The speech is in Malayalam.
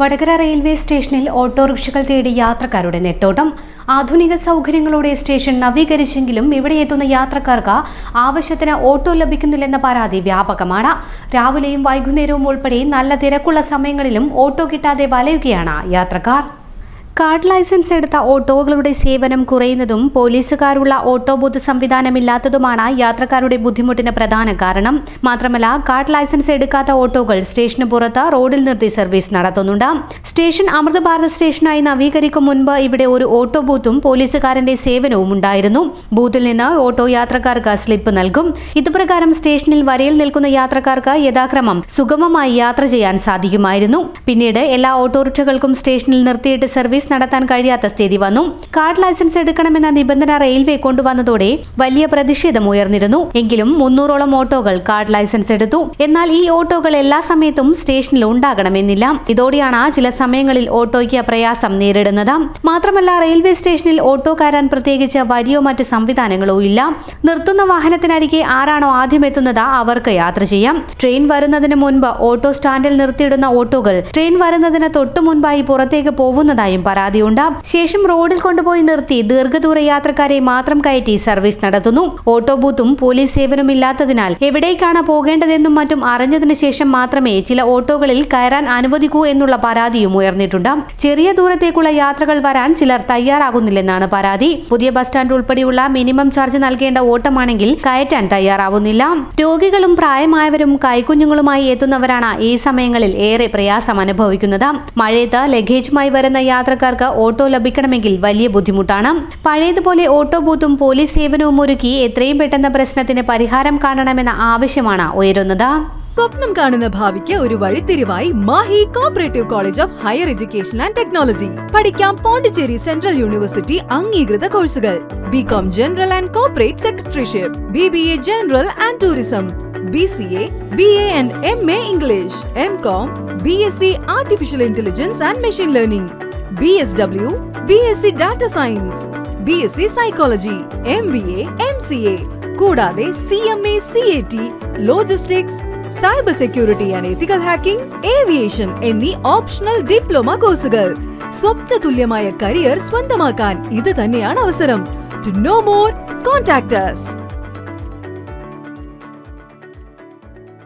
വടകര റെയിൽവേ സ്റ്റേഷനിൽ ഓട്ടോറിക്ഷകൾ തേടി യാത്രക്കാരുടെ നെട്ടോട്ടം. ആധുനിക സൗകര്യങ്ങളോടെ സ്റ്റേഷൻ നവീകരിച്ചെങ്കിലും ഇവിടെ എത്തുന്ന യാത്രക്കാർക്ക് ആവശ്യത്തിന് ഓട്ടോ ലഭിക്കുന്നില്ലെന്ന പരാതി വ്യാപകമാണ്. രാവിലെയും വൈകുന്നേരവും ഉൾപ്പെടെ നല്ല തിരക്കുള്ള സമയങ്ങളിലും ഓട്ടോ കിട്ടാതെ വലയുകയാണ് യാത്രക്കാർ. കാർഡ് ലൈസൻസ് എടുത്ത ഓട്ടോകളുടെ സേവനം കുറയുന്നതും പോലീസുകാരുള്ള ഓട്ടോ ബൂത്ത് സംവിധാനമില്ലാത്തതുമാണ് യാത്രക്കാരുടെ ബുദ്ധിമുട്ടിന് പ്രധാന കാരണം. മാത്രമല്ല കാർഡ് ലൈസൻസ് എടുക്കാത്ത ഓട്ടോകൾ സ്റ്റേഷന് പുറത്ത് റോഡിൽ നിർത്തി സർവീസ് നടത്തുന്നുണ്ട്. സ്റ്റേഷൻ അമൃത ഭാരത് സ്റ്റേഷനായി നവീകരിക്കും മുൻപ് ഇവിടെ ഒരു ഓട്ടോ ബൂത്തും പോലീസുകാരന്റെ സേവനവും ഉണ്ടായിരുന്നു. ബൂത്തിൽ നിന്ന് ഓട്ടോ യാത്രക്കാർക്ക് സ്ലിപ്പ് നൽകും. ഇതുപ്രകാരം സ്റ്റേഷനിൽ വരയിൽ നിൽക്കുന്ന യാത്രക്കാർക്ക് യഥാക്രമം സുഗമമായി യാത്ര ചെയ്യാൻ സാധിക്കുമായിരുന്നു. പിന്നീട് എല്ലാ ഓട്ടോറിക്ഷകൾക്കും സ്റ്റേഷനിൽ നിർത്തിയിട്ട് സർവീസ് നടത്താൻ കഴിയാത്ത സ്ഥിതി വന്നു. കാർഡ് ലൈസൻസ് എടുക്കണമെന്ന നിബന്ധന റെയിൽവേ കൊണ്ടുവന്നതോടെ വലിയ പ്രതിഷേധം ഉയർന്നിരുന്നു. എങ്കിലും മുന്നൂറോളം ഓട്ടോകൾ കാർഡ് ലൈസൻസ് എടുത്തു. എന്നാൽ ഈ ഓട്ടോകൾ എല്ലാ സമയത്തും സ്റ്റേഷനിൽ ഉണ്ടാകണമെന്നില്ല. ഇതോടെയാണ് ചില സമയങ്ങളിൽ ഓട്ടോയ്ക്ക് പ്രയാസം നേരിടുന്നത്. മാത്രമല്ല റെയിൽവേ സ്റ്റേഷനിൽ ഓട്ടോ കയറാൻ പ്രത്യേകിച്ച് വരിയോ മറ്റ് സംവിധാനങ്ങളോ ഇല്ല. നിർത്തുന്ന വാഹനത്തിനരികെ ആരാണോ ആദ്യം എത്തുന്നത് അവർക്ക് യാത്ര ചെയ്യാം. ട്രെയിൻ വരുന്നതിന് മുൻപ് ഓട്ടോ സ്റ്റാൻഡിൽ നിർത്തിയിടുന്ന ഓട്ടോകൾ ട്രെയിൻ വരുന്നതിന് തൊട്ടു മുൻപായി പുറത്തേക്ക് പോകുന്നതായും പരാതിയുണ്ട് ശേഷം റോഡിൽ കൊണ്ടുപോയി നിർത്തി ദീർഘദൂര യാത്രക്കാരെ മാത്രം കയറ്റി സർവീസ് നടത്തുന്നു. ഓട്ടോ ബൂത്തും പോലീസ് സേവനവും ഇല്ലാത്തതിനാൽ എവിടേക്കാണ് പോകേണ്ടതെന്നും മറ്റും അറിഞ്ഞതിന് ശേഷം മാത്രമേ ചില ഓട്ടോകളിൽ കയറാൻ അനുവദിക്കൂ എന്നുള്ള പരാതിയും ഉയർന്നിട്ടുണ്ട്. ചെറിയ ദൂരത്തേക്കുള്ള യാത്രകൾ വരാൻ ചിലർ തയ്യാറാകുന്നില്ലെന്നാണ് പരാതി. പുതിയ ബസ് സ്റ്റാൻഡ് ഉൾപ്പെടെയുള്ള മിനിമം ചാർജ് നൽകേണ്ട ഓട്ടമാണെങ്കിൽ കയറ്റാൻ തയ്യാറാവുന്നില്ല. രോഗികളും പ്രായമായവരും കൈക്കുഞ്ഞുങ്ങളുമായി എത്തുന്നവരാണ് ഈ സമയങ്ങളിൽ ഏറെ പ്രയാസം അനുഭവിക്കുന്നത്. മഴയത്ത് ലഗേജുമായി വരുന്ന യാത്രക്കാർക്ക് ഓട്ടോ ലഭിക്കണമെങ്കിൽ വലിയ ബുദ്ധിമുട്ടാണ്. പഴയതുപോലെ ഓട്ടോ ബൂത്തും പോലീസ് സേവനവും ഒരുക്കി എത്രയും പെട്ടെന്ന് പ്രശ്നത്തിന് പരിഹാരം കാണണമെന്ന ആവശ്യമാണ് ഉയരുന്നത്. സ്വപ്നം കാണുന്ന ഭാവിക്ക് ഒരു വഴിത്തിരിവായി Mahe cooperative college of higher education and technology പഠിക്കാം പോണ്ടിച്ചേരി സെൻട്രൽ യൂണിവേഴ്സിറ്റി അംഗീകൃത കോഴ്സുകൾ. B com general and corporate secretaryship B B A general and tourism B C A B A and M A English M com B S C artificial intelligence and machine learning B S W B S C data science B S C psychology M B A M C A കൂടാതെ C M A C A T logistics cyber security and ethical hacking aviation എന്നീ ഓപ്ഷണൽ ഡിപ്ലോമ കോഴ്സുകൾ സ്വപ്ന തുല്യമായ കരിയർ സ്വന്തമാക്കാൻ ഇത് തന്നെയാണ് അവസരം. To know more contact us.